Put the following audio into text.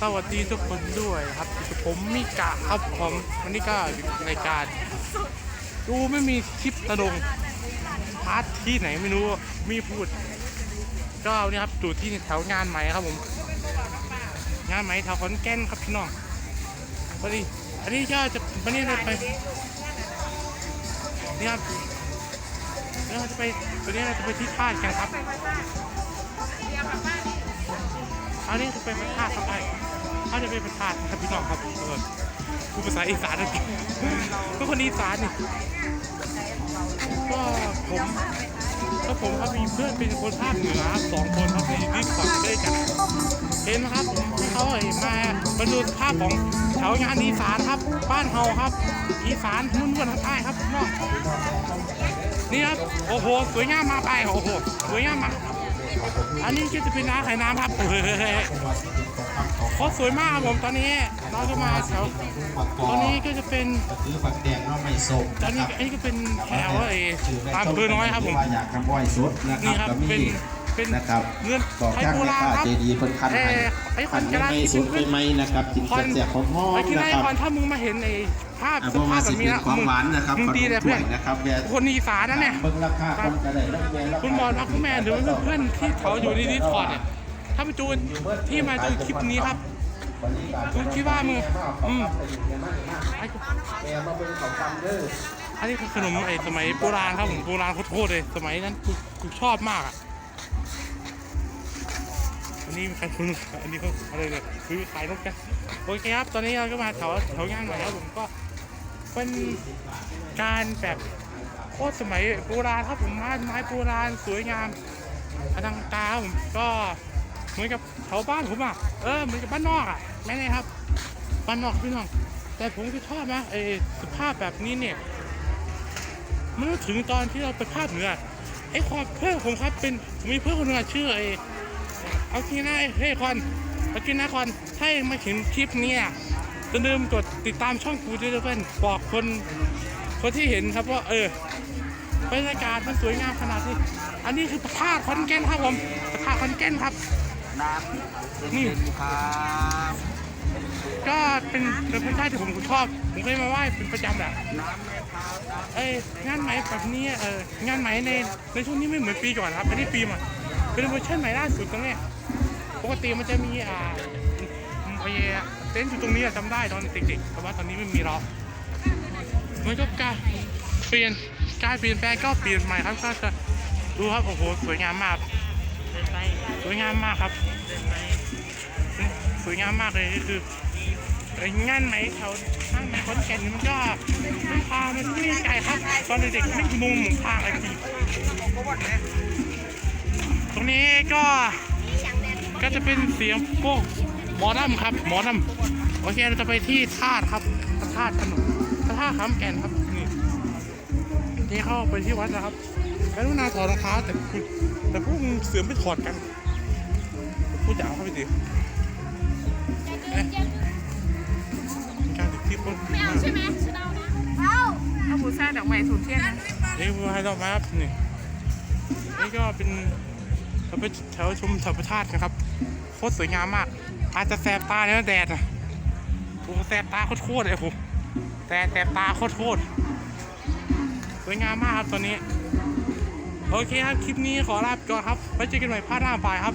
สวัสดีทุกคนด้วยครับผมมิกะครับผมวันนี้ก็อยู่ในการ ดูไม่มีคลิปตะดงพาร์ทที่ไหนไม่รู้มีพูด ก็วันนี่ครับอยู่ที่แถวงานใหม่ครับผม งานใหม่แถวขอนแก่นครับพี่น้องพอดีอันนี้ก็จะวันนี้เราไปนี่ครับเดี๋ยวจะไปวันนี้เราจะไปที่ท่ากันครับอันนี้จะเป็นพระธาตุครับไอ้ เขาจะเป็นพระธาตุครับพี่น้องครับเออพูดภาษาอีสานนะพี่ก็คนอีสานนี่ก็ผมก็ผมครับมีเพื่อนเป็นคนภาคเหนือครับสองคนครับในรีสอร์ทด้วยกันเห็นไหมครับที่เขาเห็นมาบรรลุภาพของแถวงานอีสานครับ บ้านเฮาครับ อีสานนุ่นๆครับใต้ครับน้องนี่ครับโอ้โหสวยงามมาไปโอ้โหสวยงามมาอันนี้ก็จะเป็นร้านขายน้ำครับ เฮ้ยเขาสวยมากครับผมตอนนี้เราก็มาแถวตอนนี้ก็จะเป็นซื้อฝักแดงเนาะไม่ส้มตอนนี้อันนี้ก็เป็นแถวไอ้ตามอำเภอน้อยครับผมว่าอยากทำอ้อยสดนะคนี่รับครับก็มีเป็นเป็นนะครับเงินบอกไทยจ้างโบแม่ราณค้าครับใจดีเพิ่นคันให้เอ่อไอ้คคันนกระดาษไม่ที่สดเป็นไม่ไหมนะครับกินคอนแซ่บๆหอมไอ้ๆที่นะได้ครับคอนถ้ามึงมาเห็นไอ้ภาพอะสเพราะภาว่าพแบสิบนี้เป็นนะของหวานนะครับมึงขนดีมเลยถ้เพื่วอยนนะครับแวะคนอีสานนะเนี่ยเบิ่งราคาคนกระไดแล้วแวะราาคุณหมอรักคุณแม่หรือว่าเพื่อนที่เขาอยู่ในดิสคอร์ดเนี่ย ถ้าไปดูที่มาดูคลิปนี้ครับคุณคิดว่ามึงอืมอันเด้ออันนี้คือขนมไอ้สมัยโบราณครับผมโบราณโคตรเลย สมัยนั้นกูกูชอบมากอะอันนี้ใครคุณอันนี้เขาอะไรเนี่ยคือขายนกกันโอเคครับ ตอนนี้เราก็มาแถวแถวงานใหม่แล้วผมก็เป็นการแบบโคตรสมัยโบราณครับผมไม้ไม้โบราณสวยงามอลังการผมก็ เหมือนกับแถวบ้านผมอะเออเหมือนกับบ้านนอกอะไม่ไงครับบ้านนอกพี่น้อง แต่ผมก็ชอบนะไอ้สภาพแบบนี้เนี่ยมันถึงตอนที่เราไปภาคเหนือไอ้ความเพื่อนผมครับเป็นผมมีเพื่อนคนหนึงอะชื่อไอ้เอากินนะไอ้เฮ้ยคอนเอากินนะคอนถ้ายังไม่ถึงคลิปเนี้จะลืมกดติดตามช่องกูด้วยนะเพื่อนบอกคนคนที่เห็นครับว่าเออบรรยากาศมันสวยงามขนาดนี้ อันนี้คือพระธาตุคอนแก่นครับผมพระธาตุคอนแก่นครับ น้ำนี่ครับก็เป็นเป็นพระธาตุที่ผมชอบผมเคยมาไหว้เป็นประจำแหละเอ้ยงานไหมแบบนี้เอองานไหมในในช่วงนี้ไม่เหมือนปีก่อนครับอันนี้ปีใหมาเป็นเวอร์ชันใหม่ล่าสุดตรงนี้ปกติมันจะมีอ่าไอ้เต็นท์อยู่ตรงนี้อะจำได้ตอนเด็กๆแต่ว่าตอนนี้ไม่มีแล้วมันก็การเปลี่ยนการเปลี่ยนแปลงก็เปลี่ยนใหม่ครับก็จะดูครับโอ้โหสวยงามมาก สวยงามมากครับสวยงามมากเลยคือไอ้งานไหมแถวข้างในขนแก่นมันก็มันพามันไม่ไกลครับ ตอนเด็กๆไม่มงหมุนทางอะไรทีตรงนี้ก็ก็จะเป็นเสียงพวกหมอลำครับ หมอลำโอเคเราจะไปที่ธาตุครับธาตุขนมธาตุขามแก่นครับนี่นี่เข้าไปที่วัดนะครับ กรุณาถอดรองเท้าแต่คุณแต่พวกมึงเสือไม่ถอดกันพูดยาวเข้าไปดิการติดที่พ้นไม่เอาใช่ไหมฉันเอานะเอาเอาบูชาดอกไม้ถูกเทียนนะนี่คือให้เรามาครับนี่นี่ก็เป็นเราไปแถวชมธรรมชาติกันครับโคตรสวยงามมาก อาจจะแสบตาเนี่ยแดดอะโอ้แสบตาโคตรๆเลยโอ้แต่แสบตาโคตรๆสวยงามมากครับตอนนี้ โอเคครับ คลิปนี้ขอลาไปก่อนครับไว้เจอกันใหม่ภาคหน้าไปครับ